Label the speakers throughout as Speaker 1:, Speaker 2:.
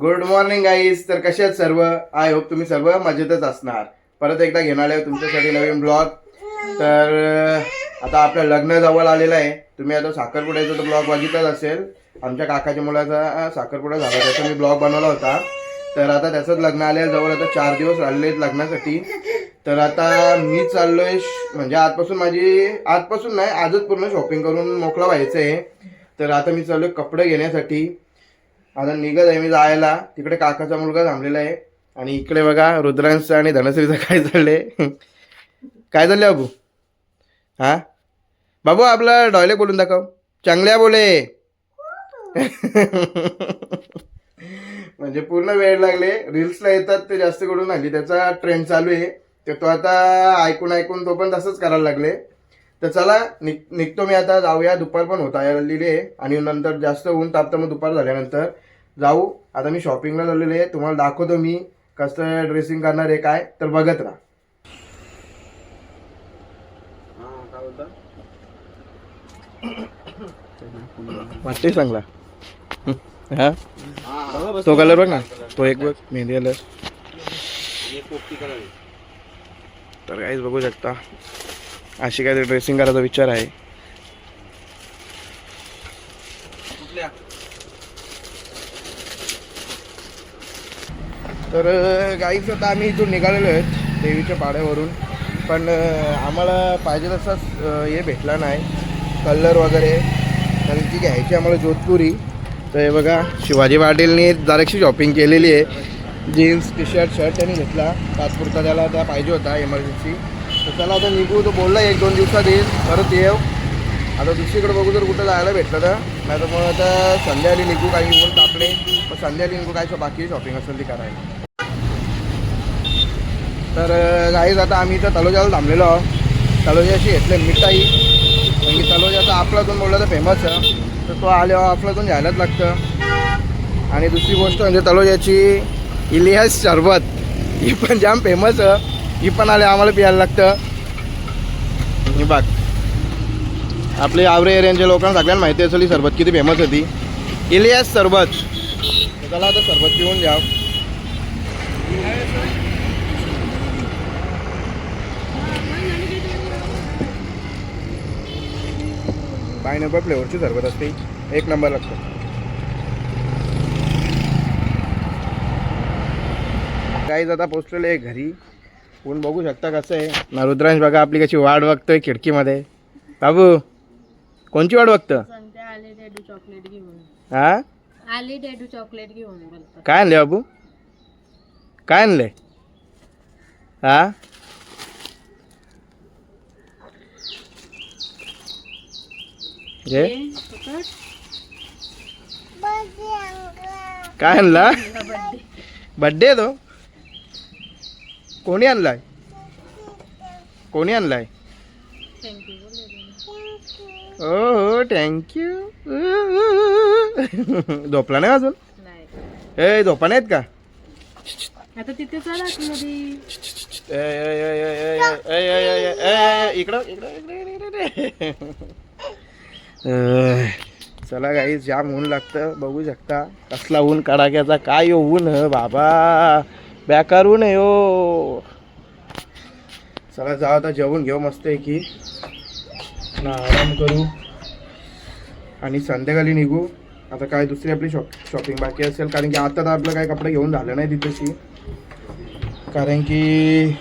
Speaker 1: Good morning guys तर कसे आहेत सर्व? आय होप तुम्ही सर्व मजेतच असणार. परत एकदा घेणार आले तुमच्यासाठी नवीन ब्लॉग तर आता आपलं लग्न जवळ आलेलं आहे. तुम्ही आता साखरपुड्याचा तो ब्लॉग बघितलाच असेल. आमच्या काकाच्या मुलाचा साखरपुडा झाला. त्याचा मी ब्लॉग बनवला होता. तर आता त्याचंच लग्न आलेलं जवळ आता चार दिवस राहिलेले आहेत लग्नासाठी. तर आता मी चाललोय श- म्हणजे आजपासून माझी आजपासून नाही आजच पूर्ण शॉपिंग करून मोकळा व्हायचं आहे तर आता मी चाललोय कपडे घेण्यासाठी. आता निघत आहे मी जायला. तिकडे काकाचा मुलगा थांबलेला आहे. आणि इकडे बघा रुद्रांशचं आणि धनश्रीचं काय चाललंय? काय चाललंय बाबू? हा? बाबू आपला डॉयले बोलून दाखव. चांगल्या बोले. म्हणजे पूर्ण वेळ लागले. रील्सला येतात ते जास्त करून आली त्याचा ट्रेंड चालू आहे. तर तो आता ऐकून ऐकून तो पण तसंच करायला लागले. तर चला निघ निघतो मी आता. जाऊया. दुपार पण होता आलेली आहे आणि नंतर जास्त ऊन तापतं मग दुपार झाल्यानंतर. जाऊ. आता मी शॉपिंगला चाललेलो आहे. तुम्हाला दाखवतो मी कसं ड्रेसिंग करणार आहे काय. तर बघत राहा. वाटते चांगला. हा? तो कलर बघ ना. तो एक बघ मेहंदी कलर तर काहीच बघू शकता. अशी काहीतरी ड्रेसिंग करायचा विचार आहे. तर गाईच आता आम्ही इथून निघालेलो आहेत देवीच्या पाड्यावरून. पण आम्हाला पाहिजे तसाच हे भेटला नाही. कलर वगैरे. कारण की घ्यायची आम्हाला जोधपुरी. तर हे बघा शिवाजी पाटीलनी जराशी शॉपिंग केलेली आहे. जीन्स टी शर्ट शर्ट त्यांनी घेतला. तात्पुरता त्याला त्या पाहिजे होता इमर्जन्सी तर त्याला आता निघू. तो बोलला एक दोन दिवसात येईल. परत येऊ. आता दुसरीकडे बघू जर कुठं जायला भेटलं तर. नाही तर मग आता संध्याकाळी निघू काही ऊन तापले मग संध्याकाळी निघू काय बाकी शॉपिंग असेल ती करायला. तर गाईज आता आम्ही इथं तलोजाला थांबलेलो आहोत. तलोजाशी घेतले मिठाई. म्हणजे की तलोजाचा आपलातून बोललं तर फेमस आहे. तर तो आल्यावर आपलातून घ्यायलाच लागतं. आणि दुसरी गोष्ट म्हणजे तलोजाची इलियास शरबत. ही पण जाम फेमस आहे. ही पण आले आम्हाला प्यायला लागतं. ही बघ. आपले आवरे एरियाच्या लोकांना सगळ्यांना माहिती असेल ही सरबत किती फेमस होती इलियास सरबत चला आता सरबत पिऊन द्या पायनॅपल फ्लेवरची सरबत असते. एक नंबर लागतं. काहीच आता पोचलेलं आहे घरी. ऊन बघू शकता कसं आहे. ना रुद्रांश बघा आपली कशी वाट बघतोय खिडकीमध्ये. बाबू कोणची वाट बघतं?
Speaker 2: संध्या आले डॅडू चॉकलेट घेऊन.
Speaker 1: हा?
Speaker 2: आले डॅडू चॉकलेट घेऊन
Speaker 1: काय आणले बाबू? काय आणले हा? घे काय आणला बड्डे तो कोणी आणलाय कोणी आणलाय ओ हो थँक्यू झोपला नाही अजून ए झोपा नाहीत का
Speaker 2: आता तिथे चला
Speaker 1: इकडं इकडं इकडं इकडं चला काही जाम ऊन लागतं बघू शकता. कसला ऊन कडाक्याचा काय हो ऊन बाबा. बेकार ऊन आहे हो. चला जाऊ आता जेवून घेऊ मस्त आहे की ना आराम करू. आणि संध्याकाळी निघू. आता काय दुसरी आपली शॉप शॉपिंग बाकी असेल कारण की आता तर आपलं काय कपडे घेऊन झालं नाही तिथेशी. कारण की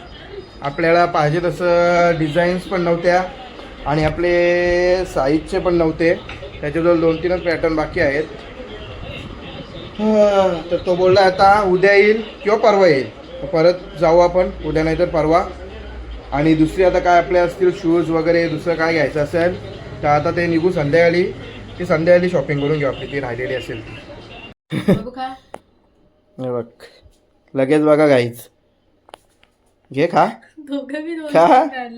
Speaker 1: आपल्याला पाहिजे तसं डिझाईन्स पण नव्हत्या. आणि आपले साईजचे पण नव्हते. त्याच्याजवळ दोन तीनच पॅटर्न बाकी आहेत. तर तो बोलला आता उद्या येईल किंवा परवा येईल. परत जाऊ आपण. उद्या नाही तर परवा. आणि दुसरी आता काय आपले असतील शूज वगैरे दुसरं काय घ्यायचं असेल तर आता ते निघू संध्याकाळी. ती संध्याकाळी शॉपिंग करून घेऊ आपली ती राहिलेली असेल ती.
Speaker 2: बघू.
Speaker 1: लगेच बघा गाईच घे खा.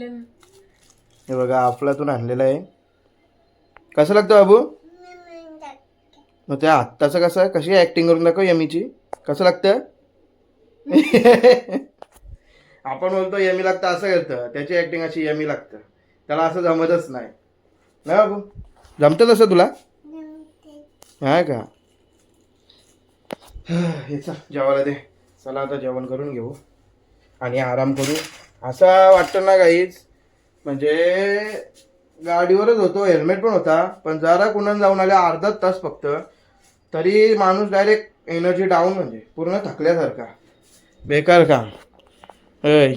Speaker 2: ना.
Speaker 1: हे बघा आपलातून आणलेलं आहे. कसं लागतं बाबू? मग त्या आत्ताचं कसं? कशी ॲक्टिंग करून दाखव यमीची. कसं लागतं? आपण बोलतो यमी लागतं असं करतं. त्याची ॲक्टिंग अशी यमी लागतं. त्याला असं जमतच नाही. ना बाबू? जमतं तसं तुला? हाय का? हे जेवायला दे. चला आता जेवण करून घेऊ. आणि आराम करू. असं वाटतं ना काहीच? म्हणजे गाडीवरच होतो हेल्मेट पण होता पण जरा कुणाला जाऊन आले अर्धा तास फक्त तरी माणूस डायरेक्ट एनर्जी डाऊन म्हणजे पूर्ण थकल्यासारखा. बेकार काम. ऐ.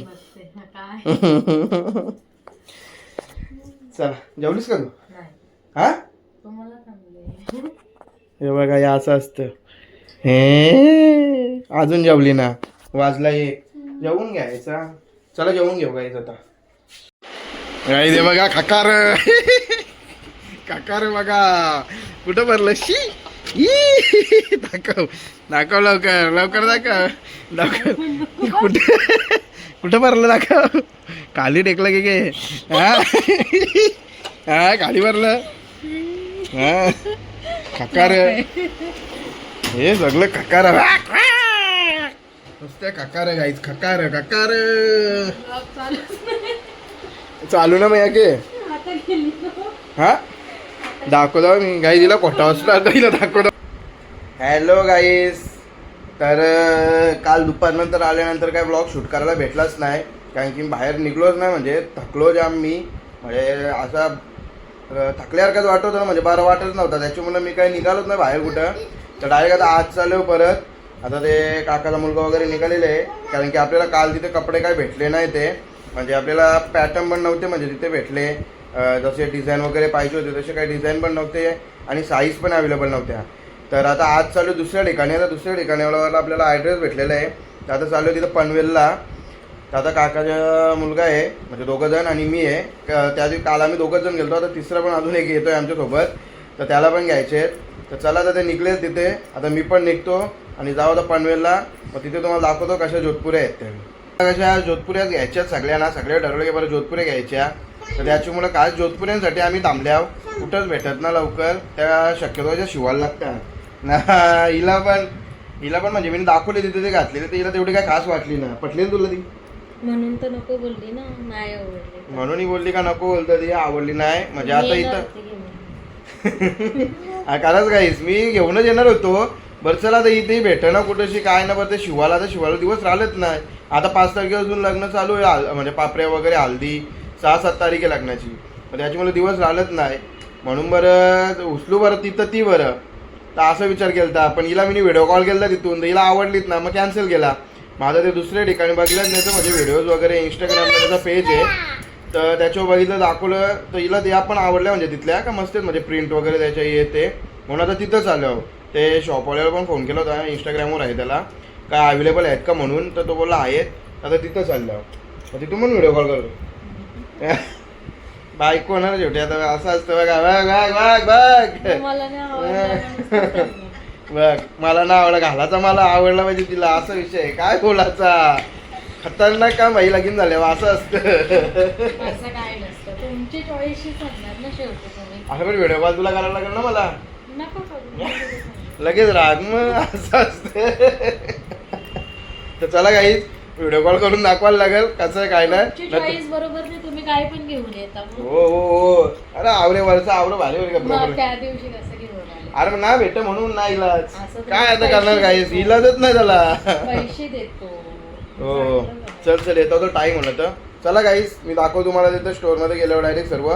Speaker 1: चला जेवलीस का तू? हा? हे बघा या असं असतं. हे. अजून जेवली ना. वाजला एक. जेवून घ्यायचा. चला जेवून घेऊ गाईच आता. दे बघा खकार. खकार बघा. कुठं भरलं? शी. दाखव. दाखव लवकर. लवकर दाखव. दाखव. कुठे? कुठं भरलं? दाखव. खाली टेकलं की गे. हा? काली खाली भरलं. हा. खकार. हे सगळं खकार. नुसत्या खकार गाईच खकार खकार. चालू ना मग के? हा? दाखवतो मी. गाई दिला कोटा वाजता गाईला दाखवतो. हॅलो गाईस तर काल दुपारनंतर आल्यानंतर काय ब्लॉग शूट करायला भेटलाच नाही. कारण की बाहेर निघलोच नाही म्हणजे थकलो जाम मी. म्हणजे असा थकल्यासारखंच वाटत होतं म्हणजे बरं वाटत नव्हतं. त्याच्यामुळे मी काही निघालोच नाही बाहेर कुठं. तर डायरेक्ट आता आज चालू परत. आता ते काकाचा मुलगा वगैरे निघालेले आहे. कारण की आपल्याला काल तिथे कपडे काय भेटले नाही ते. म्हणजे आपल्याला पॅटर्न पण नव्हते म्हणजे तिथे भेटले. जसे डिझाईन वगैरे पाहिजे होते तसे काही डिझाईन पण नव्हते आणि साईज पण अवेलेबल नव्हत्या. तर आता आज चालू आहे दुसऱ्या ठिकाणी आता दुसऱ्या ठिकाणी आपल्याला ॲड्रेस भेटलेला आहे. तर आता चालू आहे तिथं पनवेलला. तर आता काकाचा मुलगा आहे म्हणजे दोघं जण आणि मी आहे. त्या दिवशी काल आम्ही दोघं जण गेलो आता तिसरा पण अजून एक येतो आहे आमच्यासोबत. तर त्याला पण घ्यायचे आहेत. तर चला आता ते निघलेच तिथे. आता मी पण निघतो आणि जाऊ आता पनवेलला. मग तिथे तुम्हाला दाखवतो कशा जोधपूर आहेत त्या. कशा जोधपुऱ्याच घ्यायच्या सगळ्यांना सगळे ठरवले की बरं जोधपुऱ्या घ्यायच्या. तर त्याच्यामुळं काय जोधपुऱ्यांसाठी आम्ही थांबल्याव कुठंच भेटत ना लवकर. त्या शक्यतो शिवायला लागतात. ना हिला पण हिला पण म्हणजे मी दाखवले तिथे ते घातलेले तर हिला तेवढी काय खास वाटली ना. पटली ना तुला ती?
Speaker 2: म्हणून तर नको बोलली ना. नाही आवडली.
Speaker 1: म्हणून ही बोलली का नको बोलतं ती? आवडली नाही. म्हणजे आता इथं खरंच काहीच. मी घेऊनच येणार होतो. बरं चला आता इथे भेटना कुठेशी काय ना बरं ते शिवाला तर शिवाला दिवस राहिलेच नाही. आता पाच तारखेपासून लग्न चालू आहे म्हणजे पापऱ्या वगैरे हल्दी सहा सात तारीख आहे लग्नाची. मग त्याची मला दिवस राहिलंच नाही. म्हणून बरं उचलू बरं तिथं ती बरं. तर असा विचार केला पण हिला मी व्हिडिओ कॉल केला तिथून. तर हिला आवडलीच ना मग कॅन्सल केला. माझं ते दुसऱ्या ठिकाणी बघितलं त्याचं म्हणजे व्हिडिओज वगैरे इंस्टाग्रामला त्याचा पेज आहे. तर त्याच्यावर बघितलं दाखवलं. तर हिला त्या पण आवडल्या म्हणजे तिथल्या. का मस्त आहेत म्हणजे प्रिंट वगैरे त्याच्या येते म्हणून आता तिथंच आलं. ते शॉपवाल्याला पण फोन केला होता इंस्टाग्रामवर आहे त्याला. काय अवेलेबल आहेत का म्हणून? तर तो बोलला आहेत. आता तिथं चाललो मग तिथून पण व्हिडिओ कॉल करतो बायको होणार शेवटी. आता असं असतं बघा बघ बघ बघ बघ. बघ मला ना आवडला घालाचा मला आवडला पाहिजे तिला. असा विषय. काय बोलायचा? खतरनाक काम बाई लगीन झाल्यावर असं असतं.
Speaker 2: असं ना
Speaker 1: पण व्हिडिओ कॉल तुला करायला लागेल ना मला? लगेच राग. मग असं असतं. तर चला काही व्हिडिओ कॉल करून दाखवायला लागेल कसं काय नाही.
Speaker 2: चॉईस बरोबर नाही तुम्ही काय पण घेऊन येता. मग.
Speaker 1: हो हो हो. अरे आवरे वरचं आवडं भारी होईल का
Speaker 2: मग
Speaker 1: बरोबर?
Speaker 2: त्या दिवशी कसं घेऊन आले?
Speaker 1: अरे मग ना भेट म्हणून नाही इलाज.
Speaker 2: असं तर
Speaker 1: काय आता
Speaker 2: पैसे
Speaker 1: करणार काही
Speaker 2: देतो.
Speaker 1: इलाजच नाही त्याला
Speaker 2: पैसे देतो.
Speaker 1: हो हो. चल चल येतो तो टाईम होणार तर. चला गाईस मी दाखवतो तुम्हाला तिथं स्टोअरमध्ये गेल्यावर डायरेक्ट सर्व.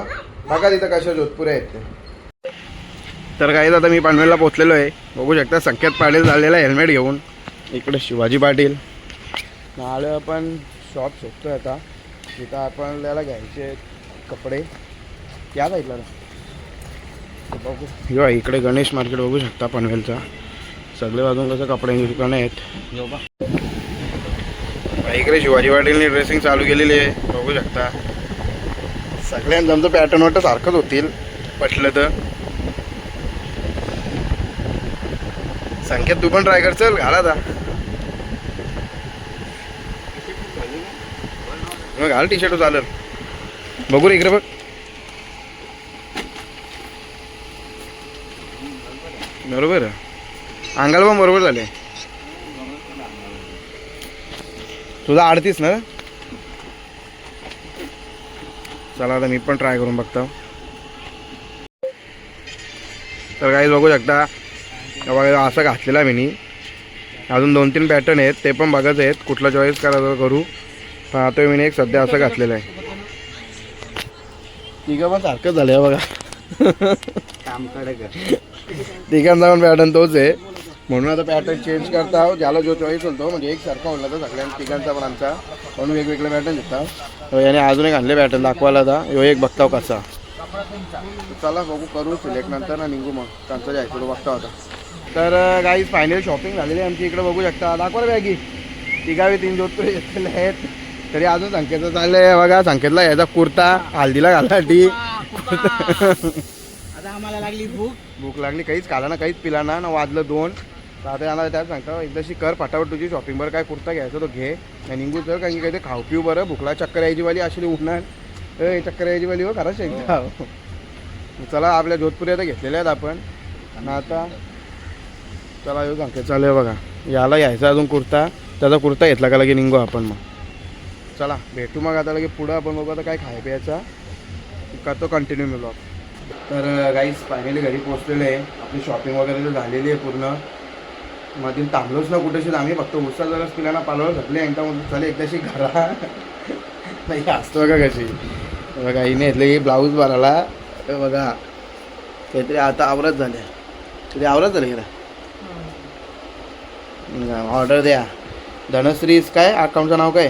Speaker 1: बघा तिथं कशा जोधपुऱ्या आहेत ते. तर गाईज आता मी पनवेलला पोचलेलो आहे. बघू शकता संकेत पाटील झालेला हेल्मेट घेऊन. इकडे शिवाजी पाटील. नाळं आपण शॉप शोधतो आहे आता तिथं आपण त्याला घ्यायचे आहेत कपडे या साईडला ना. तर बघू किंवा इकडे गणेश मार्केट बघू शकता पनवेलचा सगळे बाजून कसं कपड्यांची दुकानं आहेत इकडे शिवाजी पाटीलने ड्रेसिंग चालू केलेली आहे बघू शकता सगळ्यांचं आमचं पॅटर्न वाटतं सारखंच होतील पटलं तर संकेत तू पण ट्राय कर चल घाला आता मग घाल टी शर्ट चालेल. बघू रे इकडे बघ. बरोबर आहे. अंगाला पण बरोबर झाले. तुझा आडतीस ना? चला आता मी पण ट्राय करून बघतो. तर काही बघू शकता. बघा असं घातलेला मी. अजून दोन तीन पॅटर्न आहेत ते पण बघत आहेत. कुठला चॉईस करायचं करू. पण आता मी एक सध्या असं घातलेलं आहे. तिघं पण सारखंच झालं आहे बघा.
Speaker 3: कामकडे कर.
Speaker 1: तिघांचा पण पॅटर्न तोच आहे. म्हणून आता पॅटर्न चेंज करता आहोत. ज्याला जो चॉईस होतो म्हणजे एक सारखा होणार तर सगळ्यांना. तिघांचा पण आमचा. म्हणून वेगवेगळे पॅटर्न देतात याने अजून एक आणले पॅटर्न दाखवायला आता. ह्यो एक बघताव कसा. चला बघू करू सिलेक्ट नंतर ना निघू मग. त्यांचा जायचं तो बघता होता तर गाईज फायनल शॉपिंग झालेली आहे. आमची इकडे बघू शकता. दाखवा बॅगी तिघावी तीन जोधपुरी घेतलेले आहेत. तरी अजून संकेतचं चाललं आहे बघा संकेतला याचा कुर्ता हल्दीला घालासाठी
Speaker 3: आता आम्हाला लागली भूक.
Speaker 1: भूक लागली काहीच खाला ना काहीच पिला ना ना वाजलं दोन. तर आता यांना त्यात सांगता एकदाशी कर फटाफट तुझी शॉपिंग बरं काय कुर्ता घ्यायचा तो घे. नाही निघू तर कारण की काही ते खाऊ पिऊ बरं भुकला चक्कर यायची वाली अशी उठणार. ए चक्कर यायची वाली हो खरंच एकदा. चला आपल्या जोधपुरी आता घेतलेल्या आहेत आपण. आणि आता चला येऊ सांगते चालेल बघा. याला घ्यायचा अजून कुर्ता. त्याचा कुर्ता घेतला का लगे निघू आपण मग. चला भेटू मग आता लगे पुढं. आपण बघू आता काय खाय प्यायचा. करतो कंटिन्यू मी ब्लॉग तर गाईज फायनली घरी पोचलेले आहे. आपली शॉपिंग वगैरे तर झालेली आहे पूर्ण. मधील थांबलोच ना कुठेशीच आम्ही फक्त उसा जरा पिलाना पालवर घातले एकदा चालेल एकदाशी घरा. नाही असतो बघा कशी. बघा हिने घेतले की ब्लाऊज भराला बघा काहीतरी आता आवरत झाल्या तरी आवरत झालं गेला ऑर्डर द्या. धनश्रीज काय? अकाउंटचं नाव काय?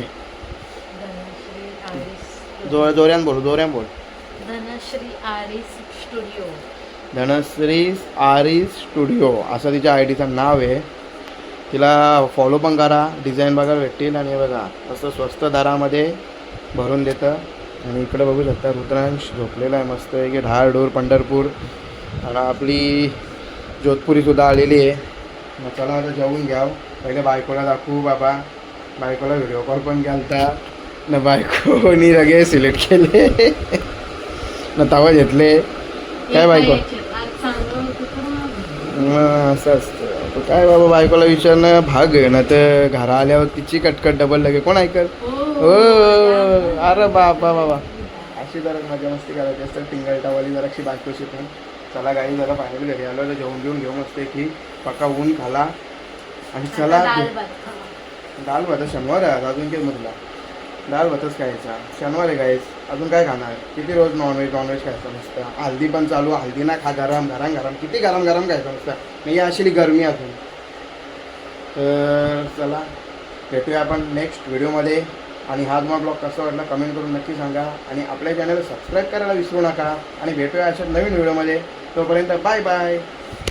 Speaker 2: आरिस
Speaker 1: जोऱ्यान बोल जोऱ्यान बोल.
Speaker 2: धनश्री आरिस स्टुडिओ.
Speaker 1: धनश्री आरी स्टुडिओ. असं तिच्या आय डीचं नाव आहे. तिला फॉलो पण करा डिझाईन बघायला भेटतील आणि हे बघा असं स्वस्त दरामध्ये भरून देतं. आणि इकडे बघू शकता रुद्रांश झोपलेला आहे मस्त आहे की ढाळडोर पंढरपूर. आणि आपली जोधपुरीसुद्धा आलेली आहे. मग चला आता जेवून घ्याव. पहिले बायकोला दाखवू बाबा. बायकोला व्हिडिओ कॉल पण घालता न बायकोनी लगे सिलेक्ट केले. न तवा घेतले. काय बायको? असं असतं. काय बाबा बायकोला विचारणं भाग आहे ना तर घरा आल्यावर तिची कटकट डबल लगे कोण ऐकल? हो अरे बाबा बाबा अशी जरा मजा मस्ती करायची असतं टिंगल टावाली जराशी बायकोशी पण चला गाई जरा फायनल घरी आलो तर जेवण घेऊन घेऊ मस्त की पक्का ऊन खाला. आणि चला
Speaker 2: दाल भात
Speaker 1: शनिवार आहे अजून काय म्हटला? दाल भातच खायचा. शनिवार आहे गाईस अजून काय खाणार? किती रोज नॉनव्हेज नॉनव्हेज खायचं नुसतं? हल्दी पण चालू हल्दी ना खा गरम गरम गरम. किती गरम गरम खायचं नुसतं? मी अशी गरमी अजून. तर चला भेटूया आपण नेक्स्ट व्हिडिओमध्ये आणि हा तुम्हाला ब्लॉग कसा वाटला कमेंट करून नक्की सांगा. आणि आपल्या चॅनल सबस्क्राईब करायला विसरू नका. आणि भेटूया अशा नवीन व्हिडिओमध्ये तोपर्यंत बाय बाय